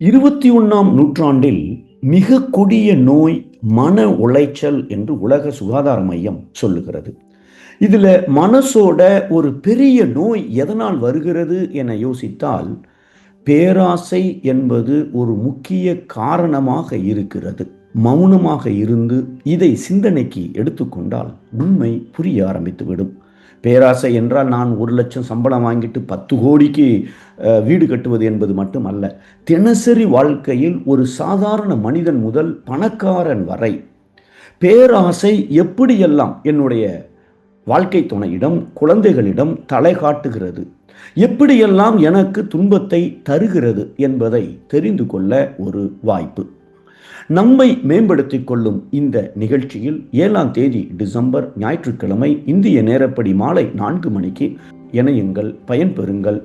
இருபத்தி ஒன்றாம் நூற்றாண்டில் மிக கொடிய நோய் மன உளைச்சல் என்று உலக சுகாதார மையம் சொல்லுகிறது. இதில் மனசோட ஒரு பெரிய நோய் எதனால் வருகிறது என யோசித்தால் பேராசை என்பது ஒரு முக்கிய காரணமாக இருக்கிறது. மௌனமாக இருந்து இதை சிந்தனைக்கு எடுத்துக்கொண்டால் உண்மை புரிய ஆரம்பித்துவிடும். பேராசை என்றால் நான் ஒரு லட்சம் சம்பளம் வாங்கிட்டு பத்து கோடிக்கு அஹ், வீடு கட்டுவது என்பது மட்டுமல்ல தினசரி வாழ்க்கையில் ஒரு சாதாரண மனிதன் முதல் பணக்காரன் வரை பேராசை எப்படியெல்லாம் என்னுடைய வாழ்க்கை துணையிடம் குழந்தைகளிடம் தலை காட்டுகிறது எப்படியெல்லாம் எனக்கு துன்பத்தை தருகிறது என்பதை தெரிந்து கொள்ள ஒரு வாய்ப்பு. நம்மை மேம்படுத்திக் கொள்ளும் இந்த நிகழ்ச்சியில் ஏழாம் தேதி டிசம்பர் ஞாயிற்றுக்கிழமை இந்திய நேரப்படி மாலை நான்கு மணிக்கு இணையுங்கள் பயன்பெறுங்கள்.